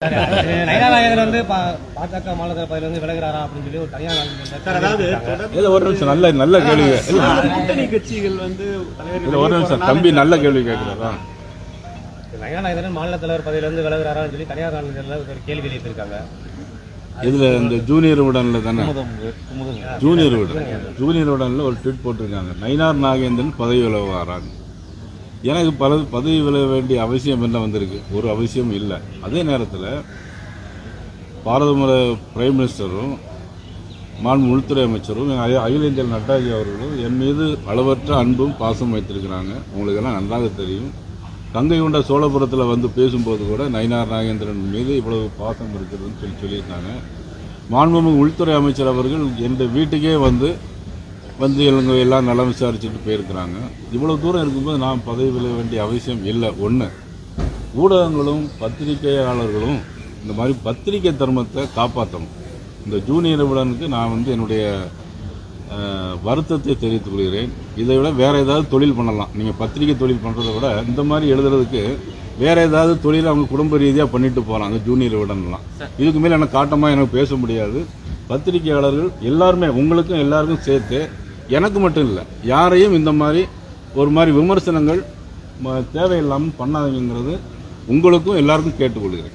வந்து பா- பாஜக மாநில பதவியில இருந்து விலகிறாரா அப்படின்னு சொல்லி ஒரு தனியார் ஒரு நிமிஷம். நல்ல நல்ல கேள்வி. கூட்டணி கட்சிகள் வந்து ஒரு நிமிஷம். தம்பி நல்ல கேள்வி கேட்கிறாரா? நயனாநாயகர் மாநில தலைவர் பதவியில இருந்து விலகிறாரான்னு சொல்லி தனியார் நாளிதழ்ல ஒரு கேள்வி எழுப்பியிருக்காங்க. இதுல இந்த ஜூனியர் உடன்ல தானே? ஜூனியர் உடன் ஜூனியர் உடன்ல ஒரு ட்வீட் போட்டிருக்காங்க. நயினார் நாகேந்திரன் பதவி விலகுவாராங்க எனக்கு பல பதவி விழ வேண்டிய அவசியம் என்ன வந்திருக்கு? ஒரு அவசியம் இல்லை. அதே நேரத்தில் பாரத பிரைம் மினிஸ்டரும் மாண்பு உள்துறை அமைச்சரும் அகில இந்திய நட்டாஜி அவர்களும் என் மீது அளவற்ற அன்பும் பாசம் வைத்திருக்கிறாங்க. உங்களுக்கெல்லாம் நன்றாக தெரியும். கங்கை கொண்ட சோழபுரத்தில் வந்து பேசும்போது கூட நயினார் நாகேந்திரன் மீது இவ்வளவு பாசம் இருக்குதுன்னு சொல்லி சொல்லியிருந்தாங்க மாண்புமிகு உள்துறை அமைச்சர் அவர்கள் என் வீட்டுக்கே வந்து வந்து இவங்க எல்லாம் நலம் விசாரிச்சுட்டு போயிருக்கிறாங்க. இவ்வளோ தூரம் இருக்கும்போது நான் பதவி விலக வேண்டிய அவசியம் இல்லை. ஒன்று ஊடகங்களும் பத்திரிகையாளர்களும் இந்த மாதிரி பத்திரிகை தர்மத்தை காப்பாற்றணும் இந்த ஜூனியர் உடனுக்கு நான் வந்து என்னுடைய வருத்தத்தை தெரிவித்துக் கொள்கிறேன். இதை விட வேற ஏதாவது தொழில் பண்ணலாம். நீங்கள் பத்திரிகை தொழில் பண்ணுறதை விட இந்த மாதிரி எழுதுறதுக்கு வேற ஏதாவது தொழில் அவங்க குடும்ப ரீதியாக பண்ணிட்டு போகலாம் அந்த ஜூனியர் உடன்லாம் இதுக்கு மேலே எனக்கு காட்டமாக எனக்கு பேச முடியாது. பத்திரிகையாளர்கள் எல்லாருமே உங்களுக்கும் எல்லாருக்கும் சேர்த்து எனக்கு மட்டும் இல்லை யாரையும் இந்த மாதிரி ஒரு மாதிரி விமர்சனங்கள் தேவையில்லாமல் பண்ணாதீங்கிறது உங்களுக்கும் எல்லாருக்கும் கேட்டுக்கொள்கிறேன்.